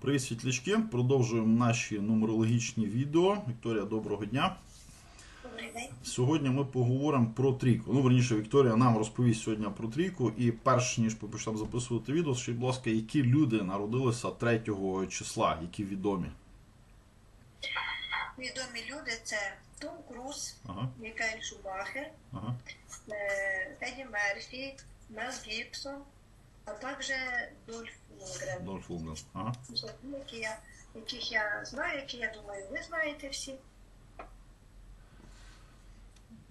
Привіт, світлячки! Продовжуємо наші нумерологічні відео. Вікторія, доброго дня. Добрий день. Сьогодні ми поговоримо про трійку. Ну, верніше, Вікторія нам розповість сьогодні про трійку. І перш ніж почнемо записувати відео, скажіть, будь ласка, які люди народилися 3 числа, які відомі? Відомі люди це Том Круз, Ага, Мікель Шубахер, ага. е, Еді Мерфі, Мел Гібсон, а також Дольф Лунгрен. Дольф Лунгрен. Ага. Які я, яких я знаю, які я думаю, ви знаєте всі.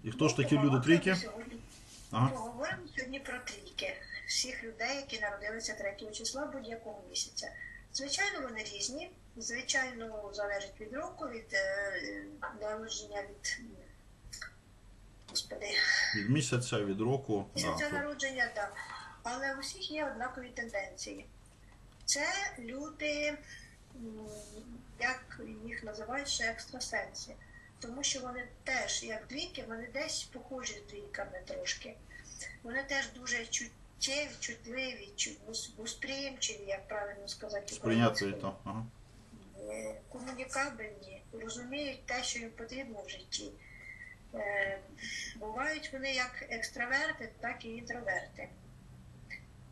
І хто ж такі люди трійки? Сьогодні Ага. поговоримо сьогодні про трійки. Всіх людей, які народилися 3 числа будь-якого місяця. Звичайно, вони різні. Звичайно, залежить від року, від е, народження, від господи, Від місяця, від року. місяця Да, народження, так. Але у всіх є однакові тенденції. Це люди, як їх називають ще екстрасенси. Тому що вони теж, як двійки, вони десь похожі з двійками трошки. Вони теж дуже чуттєві, чутливі, чу- восприємчиві, як правильно сказати, Сприйняти то. Ага. Е, комунікабельні, розуміють те, що їм потрібно в житті. Е, Бувають вони як екстраверти, так і інтроверти.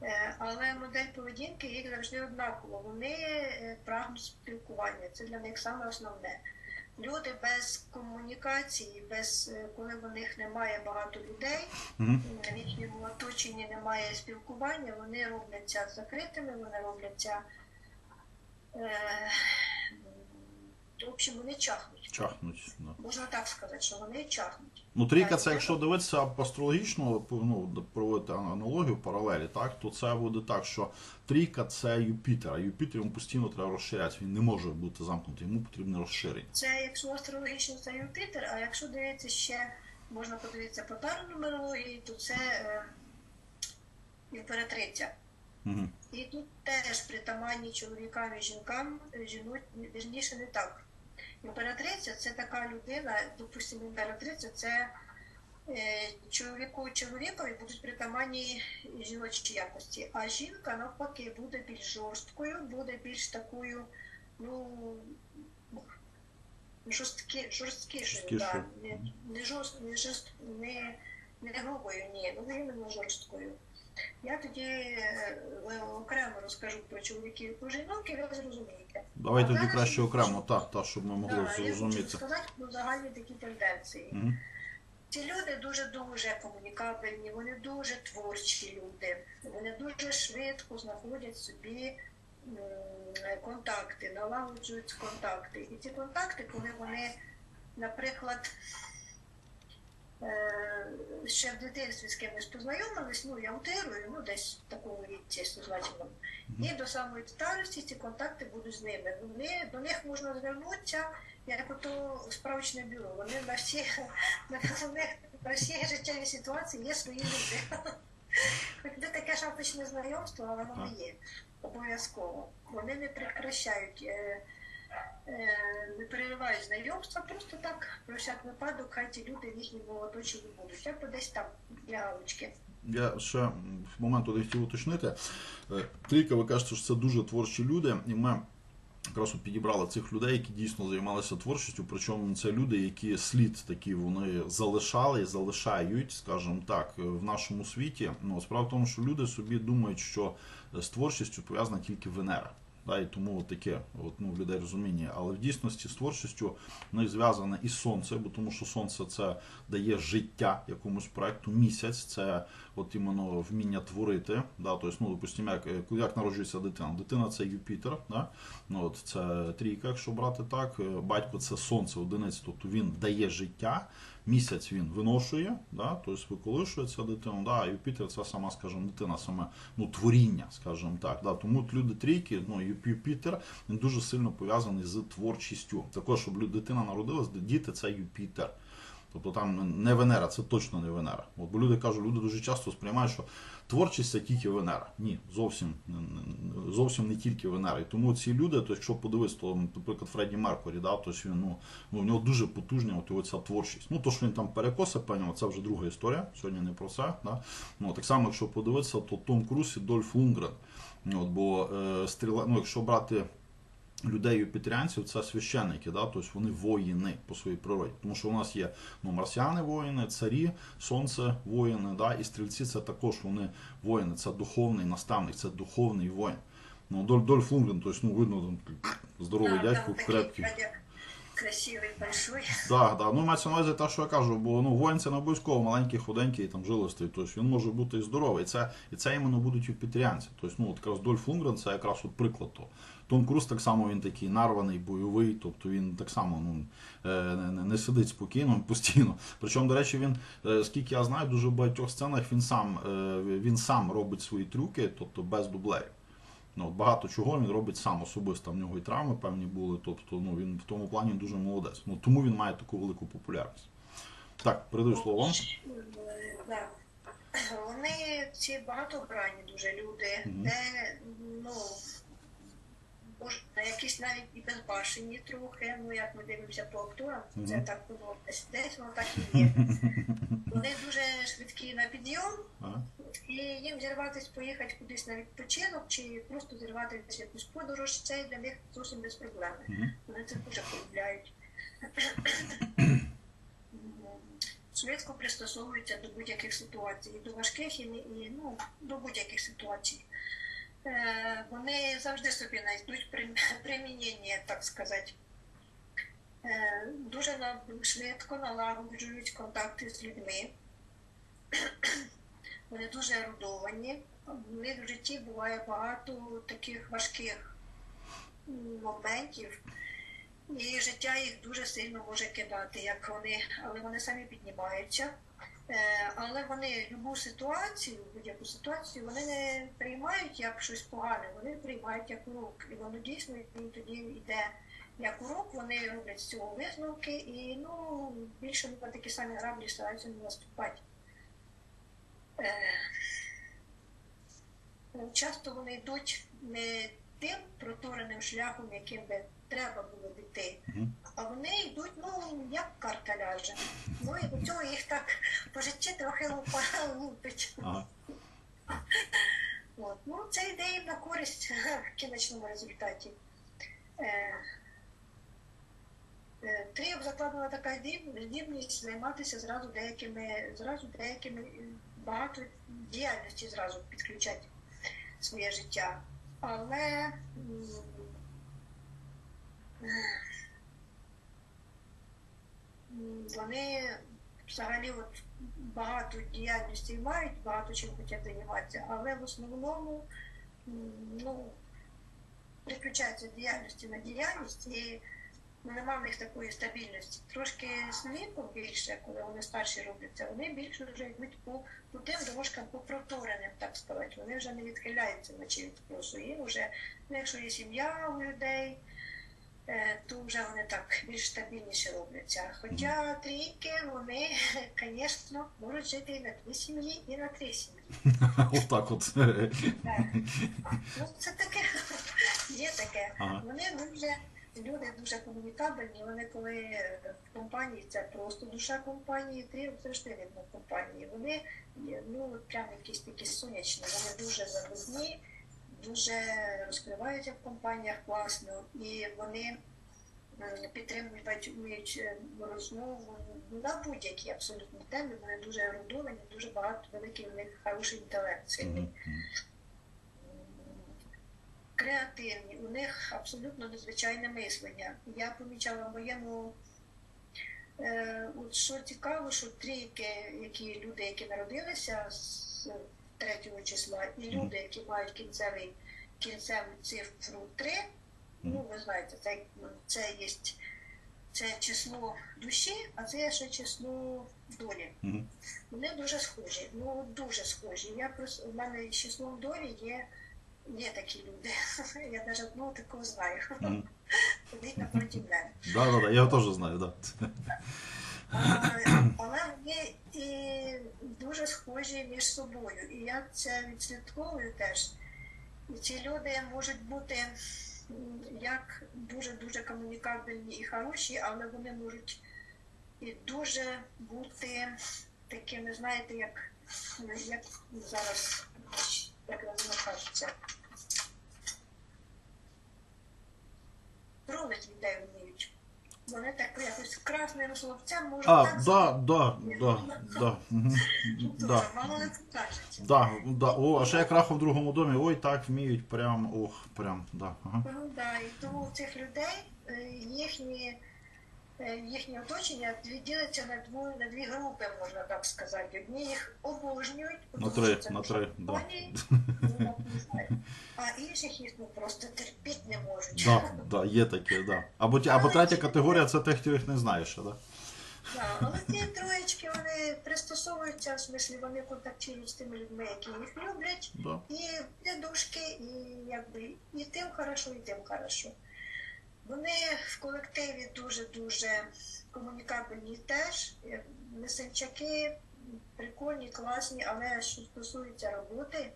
Е, Але модель поведінки їх завжди однакова. Вони е, прагнуть спілкування. Це для них саме основне. Люди без комунікації, без е, коли в них немає багато людей, Угу. в їхньому оточенні немає спілкування, вони робляться закритими, вони робляться. Е, в общем, вони чахнуть. Чахнуть. Да. Можна так сказати, що вони чахнуть. Ну, трійка це, якщо дивитися астрологічно, ну, проводити аналогію, паралелі, так, то це буде так, що трійка це Юпітер, а Юпітер йому постійно треба розширятися. Він не може бути замкнутий, йому потрібне розширення. Це якщо астрологічно це Юпітер, а якщо дивитися ще, можна подивитися по паранумерології, то це е, імператриця. Угу. І тут теж притаманні чоловікам і жінкам е, жінуть вірніше не так. Імператриця це така людина, допустимо, імператриця це е, чоловіку чоловікові будуть притаманні жіночі якості, а жінка навпаки буде більш жорсткою, буде більш такою, ну жорсткі, жорсткішою, Жорсткішою. да. не, не, жорст, не, жорст, не, не грубою, ні, ну іменно жорсткою. Я тоді е, е, окремо розкажу про чоловіків і про жінок, і ви зрозумієте. Давай тоді краще окремо, хочу- та, щоб ми могли Да, я хочу сказати про загальні такі тенденції. Угу. Ці люди дуже дуже комунікабельні, вони дуже творчі люди, вони дуже швидко знаходять собі контакти, налагоджують контакти. І ці контакти, коли вони, наприклад, ще в дитинстві з кимось познайомились, ну я утрирую, ну десь в такому віці сознательному. І до самої старості ці контакти будуть з ними. Вони, до них можна звернутися, як ото справочне бюро. Вони на всі, на, них, на всі життєві ситуації є свої люди. Хоч це таке шапочне знайомство, але воно є обов'язково. Вони не прекращають, е, е, не переривають знайомства, просто так, про всяк випадок, хай ті люди в їхньому оточенні будуть. Як десь там для галочки. Я ще в момент хотів уточнити. Е, Трійка, ви кажете, що це дуже творчі люди, і ми якраз підібрали цих людей, які дійсно займалися творчістю. Причому це люди, які слід такі вони залишали і залишають, скажімо так, е, в нашому світі. Ну справа в тому, що люди собі думають, що е, з творчістю пов'язана тільки Венера. Да, і тому таке от, ну, в людей розуміння. Але в дійсності з творчістю них зв'язане і сонце, бо тому що сонце це дає життя якомусь проекту. Місяць це от іменно вміння творити. Да, тобто, ну, допустимо, як, е, як народжується дитина. Дитина це Юпітер, да? ну, от, це трійка, якщо брати так. Е, Батько це сонце, одиниць, тобто він дає життя. Місяць він виношує, да, тобто виколишується дитину. Да, Юпітер це сама, скажімо, дитина, саме ну, творіння, скажімо так. Да. Тому люди трійки, ну, Юпітер, він дуже сильно пов'язаний з творчістю. Також, щоб дитина народилась, діти це Юпітер. Тобто там не Венера, це точно не Венера. От, бо люди кажуть, люди дуже часто сприймають, що творчість це тільки Венера. Ні, зовсім, зовсім не тільки Венера. І тому ці люди, то якщо подивитися, то, наприклад, Фредді Меркурі, да, то він, ну, ну, в нього дуже потужна от, оця творчість. Ну, то, що він там перекоси, певно, це вже друга історія. Сьогодні не про це. Да? Ну, так само, якщо подивитися, то Том Круз і Дольф Лунгрен. От, бо е, стріла, ну, якщо брати людей юпітеріанців це священники, да? тобто вони воїни по своїй природі. Тому що у нас є ну, марсіани воїни, царі, сонце воїни, да? і стрільці це також вони воїни, це духовний наставник, це духовний воїн. Ну, Дольф Лунгрен, тобто, ну, видно, там, здоровий Да, дядько, крепкий. Красивий, большой. Так, так. Ну, мається на увазі те, що я кажу, бо ну, воїн це не обов'язково маленький, худенький, там, жилистий. Тобто він може бути і здоровий. І це, і це іменно будуть юпітеріанці. Тобто, ну, от якраз Дольф Лунгрен це якраз от приклад того. Том Круз так само він такий нарваний, бойовий, тобто він так само ну, е, не, не- не сидить спокійно, постійно. Причому, до речі, він, е, скільки я знаю, дуже в багатьох сценах він сам, е, він сам робить свої трюки, тобто без дублерів. Ну, багато чого він робить сам особисто. В нього і травми певні були. Тобто, ну він в тому плані дуже молодець. Ну тому він має таку велику популярність. Так, передаю слово вам. Да. Вони ці багатогранні дуже люди, Мгм. де ну може, якісь навіть і безбашені трохи. Ну як ми дивимося по акторам, це так десь десь воно так і є. Вони дуже швидкі на підйом, Ага. і їм зірватися, поїхати кудись на відпочинок чи просто зірватися якусь подорож, це для них зовсім без проблем. Мгм. Вони це дуже полюбляють. Швидко пристосовуються до будь-яких ситуацій, і до важких і, і ну, до будь-яких ситуацій. Е, вони завжди собі знайдуть примінення, так сказати. Е, дуже швидко налагоджують контакти з людьми. Вони дуже ерудовані. В них в житті буває багато таких важких моментів, і життя їх дуже сильно може кидати, як вони, але вони самі піднімаються. Е, Але вони любу ситуацію, будь-яку ситуацію, вони не приймають як щось погане, вони приймають як урок. І воно дійсно тоді йде як урок, вони роблять з цього висновки і ну, більше на такі самі граблі стараються не наступати. Е, Часто вони йдуть не тим протореним шляхом, яким би треба було йти, а вони йдуть, ну, як карта ляже. Ну і до цього їх так по житті трохи лупа- лупить. Ага. От. Ну, це їм на користь в кінечному результаті. Е, е, Тріо закладена така здіб- здібність займатися зразу деякими, зразу деякими е, багато діяльності зразу підключати своє життя. Але вони взагалі от багато діяльності мають, багато чим хочуть займатися, але в основному ну, переключаються діяльності на діяльність і нема в них такої стабільності. Трошки з більше, коли вони старші робляться, вони більше вже йдуть по, по тим дорожкам, по протореним, так сказати. Вони вже не відхиляються наче від курсу. Їм вже, якщо є сім'я у людей, то вже вони так більш стабільніше робляться. Хоча трійки, вони, звісно, можуть жити і на дві сім'ї, і на три сім'ї. Отак от. Так. Ну, це таке, є таке. Ага. Вони дуже, люди дуже комунікабельні, вони коли в компанії, це просто душа компанії, ти завжди видно в компанії. Вони ну, прям якісь такі сонячні, вони дуже заводні, дуже розкриваються в компаніях класно, і вони підтримують вміють е, розмову на будь-які абсолютно теми. Вони дуже ерудовані, дуже багато великий в них хороший інтелект сильний креативні, у них абсолютно незвичайне мислення. Я помічала в моєму, е, от що цікаво, що трійки, які люди, які народилися з 3 числа, і люди, які мають кінцевий кінцеву цифру 3, ну ви знаєте, це, це є це число душі, а це ще число долі. Вони дуже схожі, ну дуже схожі. Я просто у мене з числом долі є, є такі люди. Я навіть одного такого знаю. Ходить напроти мене. Да, да, я теж знаю, да. А, Але вони і дуже схожі між собою. І я це відслідковую теж. І ці люди можуть бути як дуже-дуже комунікабельні і хороші, але вони можуть і дуже бути такими, знаєте, як, як зараз, як воно кажеться. ставити людей вміють. Вони так якось красним словцем можуть А, так да, да, да, да. Да. мало не покажеться. Да, да. О, а ще як раха в другому домі, ой, так вміють, прям, ох, прям, да. Ага. Ну, да, і тому у цих людей е, їхні, їхнє оточення ділиться на дві, на дві групи, можна так сказати. Одні їх обожнюють, На три, на три, да. ну, а інших їх ну, просто терпіти не можуть. Да, да, є таке, да. Або, ті- або третя категорія це те, хто їх не знає ще, да? Да, але ці троєчки вони пристосовуються, в смислі вони контактують з тими людьми, які їх люблять. Да. І дедушки, і якби і тим хорошо, і тим хорошо. Вони в колективі дуже-дуже комунікабельні теж. Е, Месенчаки прикольні, класні, але що стосується роботи,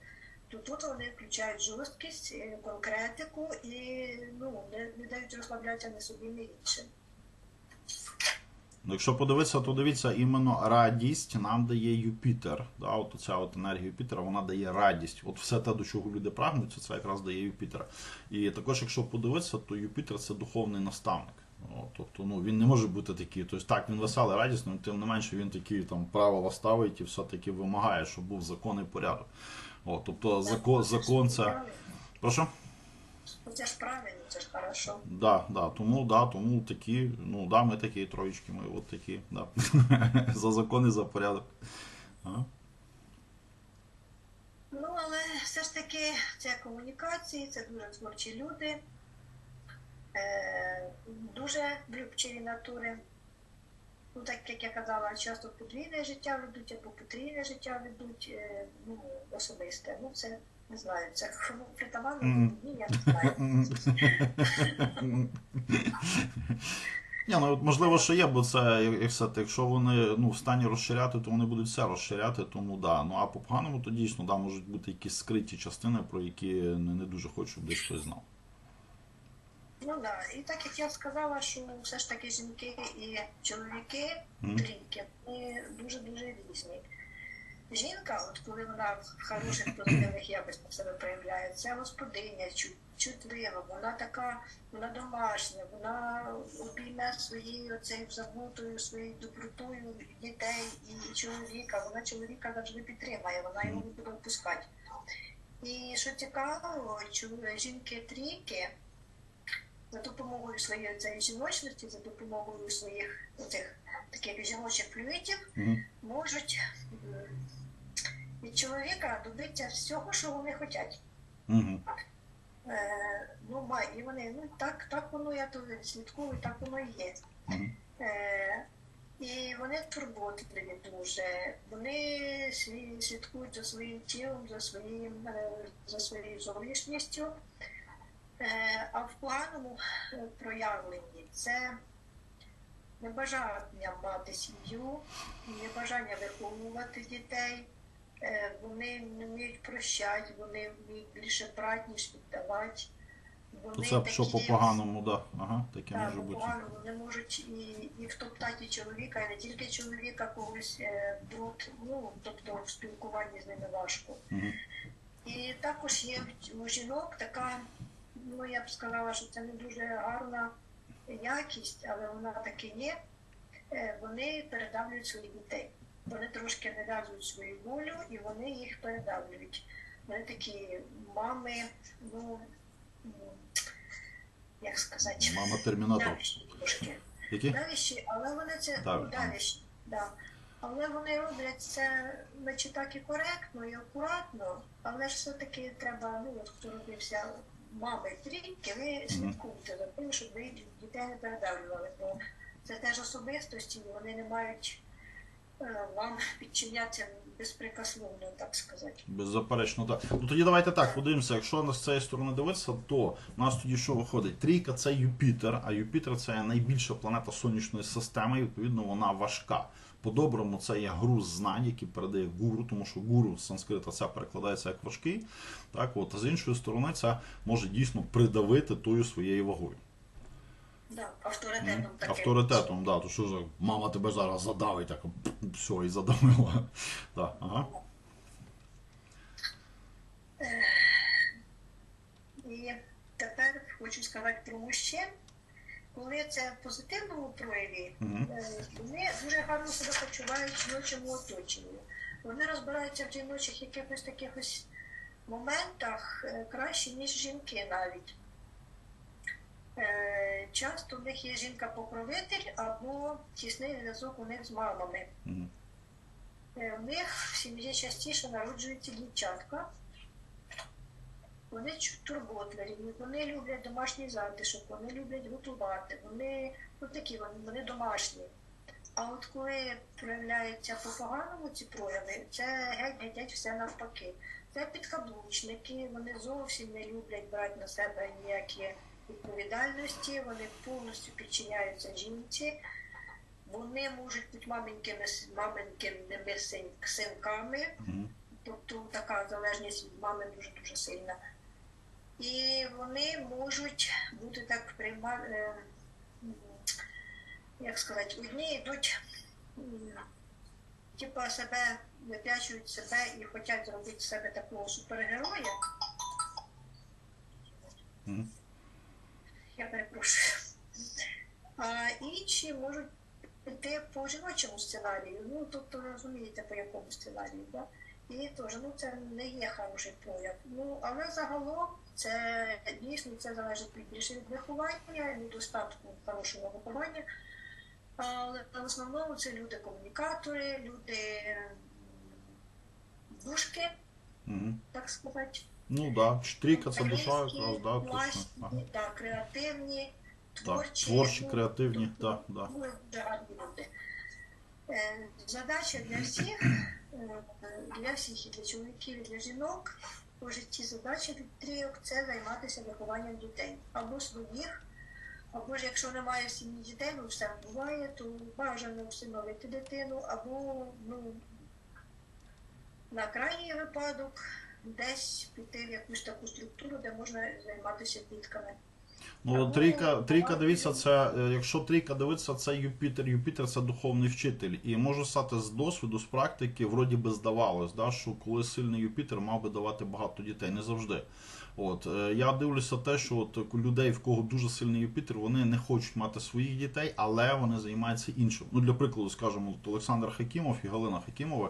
то тут вони включають жорсткість, е, конкретику і ну, не, не дають розслаблятися ні собі, ні іншим. Ну, якщо подивитися, то дивіться, іменно радість нам дає Юпітер. Да, от ця от енергія Юпітера, вона дає радість. От все те, до чого люди прагнуть, це якраз дає Юпітер. І також, якщо подивитися, то Юпітер це духовний наставник. Тобто, ну він не може бути такий. Тобто так, він веселий, радісний, тим не менше він такі там правила ставить і все-таки вимагає, щоб був закон і порядок. О, тобто закон, закон це. Прошу? Ну, Це ж правильно, це ж хорошо. Да, да, тому, да, тому такі, ну да, ми такі троєчки, ми от такі, да. за закон і за порядок. Ага. Ну, але все ж таки це комунікації, це дуже творчі люди, е, дуже влюбчиві натури. Ну, так як я казала, часто подвійне життя ведуть або потрійне життя ведуть, е, ну, особисте. Ну, це не знаю, це притаманно, Мгм. ні, я не знаю. Ні, ну от можливо, що є, бо це як як сказати, якщо вони ну, в стані розширяти, то вони будуть все розширяти, тому да. Ну а по поганому, то дійсно да, можуть бути якісь скриті частини, про які не, не дуже хочу, щоб десь хтось знав. Ну да. І так як я сказала, що все ж таки жінки і чоловіки Мгм. трійки, вони дуже-дуже різні. Жінка, от коли вона в хороших позитивних якостях себе проявляє, це господиня, чутлива, вона така, вона домашня, вона обійме своєю оцею заботою, своєю добротою дітей і чоловіка. Вона чоловіка завжди підтримає, вона його не буде впускати. І що цікаво, жінки трійки за допомогою своєї цієї жіночності, за допомогою своїх оцих таких жіночих флюїдів можуть від чоловіка добитися всього, що вони хочуть. Угу. Е, ну, май, і вони, ну так, так воно я то слідкую, так воно і є. Е, і вони турботливі дуже. Вони слідкують за своїм тілом, за своїм е, за своєю зовнішністю. Е, а в поганому е, проявленні це небажання мати сім'ю, небажання виховувати дітей. Е, Вони не вміють прощати, вони вміють більше брати, ніж віддавати. Вони це що по поганому, да. Ага, таке так, може бути. погано, вони можуть і, і втоптати чоловіка, і не тільки чоловіка, когось е, бруд, ну, тобто в спілкуванні з ними важко. Мгм. І також є у жінок така, ну я б сказала, що це не дуже гарна якість, але вона таки є. Е, Вони передавлюють своїх дітей. Вони трошки нав'язують свою волю і вони їх передавлюють. Вони такі мами, ну як сказати, Мама термінатор. Які? Давіші, але вони це Так, ну, давіші, да. Але вони роблять це наче так і коректно, і акуратно, але ж все-таки треба, ну от хто родився мами трійки, ви слідкуйте за тим, щоб ви дітей не передавлювали. Бо це теж особистості, і вони не мають вам підчинятися безпрекословно, так сказати. Беззаперечно, так. Ну тоді давайте так подивимося. Якщо на з цієї сторони дивитися, то у нас тоді що виходить? Трійка це Юпітер, а Юпітер це найбільша планета сонячної системи, і відповідно вона важка. По-доброму це є груз знань, який передає гуру, тому що гуру з санскрита це перекладається як важкий. Так, от, а з іншої сторони, це може дійсно придавити тою своєю вагою. Да, авторитетом таким. Авторитетом, да, то що ж, мама тебе зараз задавить, так все, і задавила. Да, ага. І тепер хочу сказати про мужчин. коли це в позитивному прояві, е, вони дуже гарно себе почувають в жіночому оточенні. Вони розбираються в жіночих якихось таких ось моментах е, краще, ніж жінки навіть. Часто в них є жінка-покровитель або тісний зв'язок у них з мамами. Е, В них в сім'ї частіше народжуються дівчатка. Вони турботливі, вони люблять домашній затишок, вони люблять готувати, вони ну, такі вони, вони домашні. А от коли проявляються по-поганому ці прояви, це геть геть все навпаки. Це підкаблучники, вони зовсім не люблять брати на себе ніякі відповідальності, вони повністю підчиняються жінці. Вони можуть бути маменькими, маменькими син- синками, Мгм. тобто така залежність від мами дуже дуже сильна. І вони можуть бути так приймати, як сказати, одні йдуть, м, типа себе вип'ячують себе і хочуть зробити себе такого супергероя. Мгм. Я перепрошую. А інші можуть піти по жіночому сценарію. Ну, тобто розумієте, по якому сценарію, да? І теж ну, це не є хороший прояв. Ну, але загалом це дійсно це залежить від- більше від виховання, від достатку хорошого виховання. Але в основному це люди-комунікатори, люди душки, Мгм. так сказати. Ну да. трійка це душа якраз, да, точно. Ага. да, креативні, Так, творчі, творчі, ну, креативні, так, да. ну, дуже гарні люди. Е, Задача для всіх, е, для всіх, і для чоловіків, і для жінок, у житті задача від трійок це займатися вихованням дітей. Або своїх, або ж якщо немає в сім'ї дітей, ну все буває, то бажано всиновити дитину, або ну, на крайній випадок десь піти в якусь таку структуру, де можна займатися дітками. Ну, трійка, трійка багато дивіться, це е, якщо трійка дивиться, це Юпітер. Юпітер це духовний вчитель. І можу сказати з досвіду, з практики, вроді би здавалось, да, що коли сильний Юпітер мав би давати багато дітей, не завжди. От е, я дивлюся те, що от людей, в кого дуже сильний Юпітер, вони не хочуть мати своїх дітей, але вони займаються іншим. Ну для прикладу, скажімо, от Олександр Хакімов і Галина Хакімова,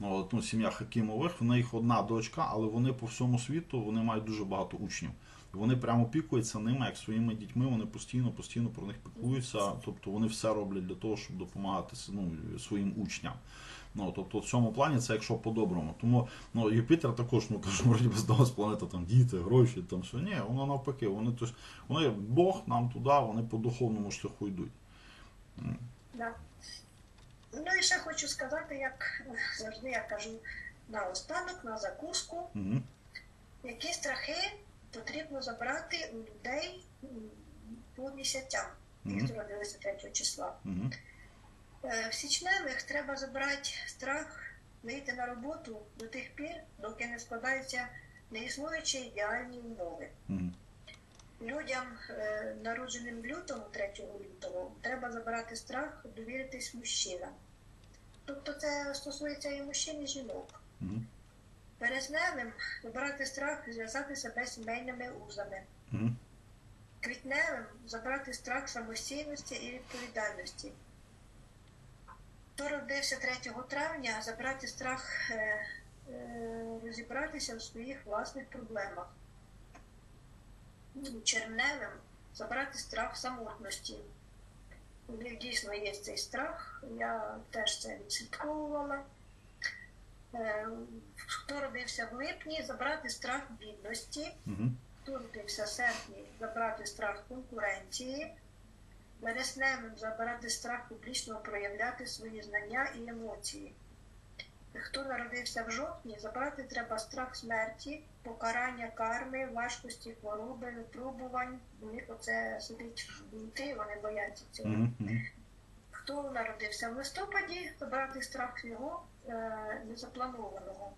ну, от, ну, сім'я Хакімових, в них одна дочка, але вони по всьому світу вони мають дуже багато учнів. І Вони прямо опікуються ними, як своїми дітьми. Вони постійно, постійно про них піклуються. Тобто вони все роблять для того, щоб допомагати ну, своїм учням. Ну, тобто в цьому плані це якщо по-доброму. Тому ну, Юпітер також, ну кажу, вроді би здалась планета там діти, гроші, там що. Ні, воно навпаки, вони тож, вони Бог нам туди, вони по духовному шляху йдуть. Да. Ну і ще хочу сказати, як завжди я кажу на останок, на закуску, Угу. які страхи потрібно забрати у людей по місяцям, Мгм. хто родилися 3 числа. Е, В січневих треба забрати страх вийти на роботу до тих пір, доки не складаються неіснуючі ідеальні умови. Людям, е, народженим в лютому, 3 лютого, треба забирати страх, довіритись мужчинам. Тобто це стосується і мужчин, і жінок. Угу. Березневим забирати страх, і зв'язати себе сімейними узами. Угу. Квітневим забрати страх самостійності і відповідальності. Хто родився 3 травня, забрати страх е, е, розібратися в своїх власних проблемах. Червневим забрати страх самотності. Дійсно є цей страх, я теж це відслідковувала. Е, Хто родився в липні, забрати страх бідності Угу. хто родився в серпні, забрати страх конкуренції, вересневим забирати страх публічно проявляти свої знання і емоції. Хто народився в жовтні, забрати треба страх смерті, покарання карми, важкості, хвороби, випробувань. Них оце сидить вони бояться цього. Угу. Хто народився в листопаді, забрати страх його е, незапланованого.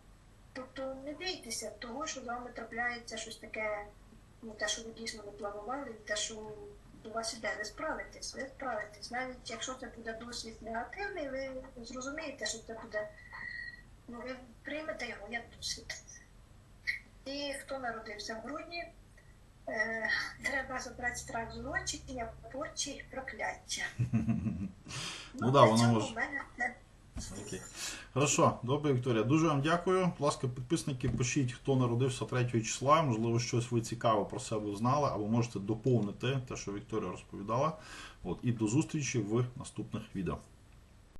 Тобто не бійтеся того, що з вами трапляється щось таке, ну те, що ви дійсно не планували, те, що до вас іде, ви справитесь, ви справитесь. Навіть якщо це буде досвід негативний, ви зрозумієте, що це буде, ну ви приймете його як досвід. І хто народився в грудні, треба забрати страх злочиння, порчі, прокляття. Ну да, воно може- Окей. Хорошо, добре, Вікторія. Дуже вам дякую. Будь ласка, підписники, пишіть, хто народився 3 числа. Можливо, щось ви цікаве про себе знали, або можете доповнити те, що Вікторія розповідала. От, і до зустрічі в наступних відео.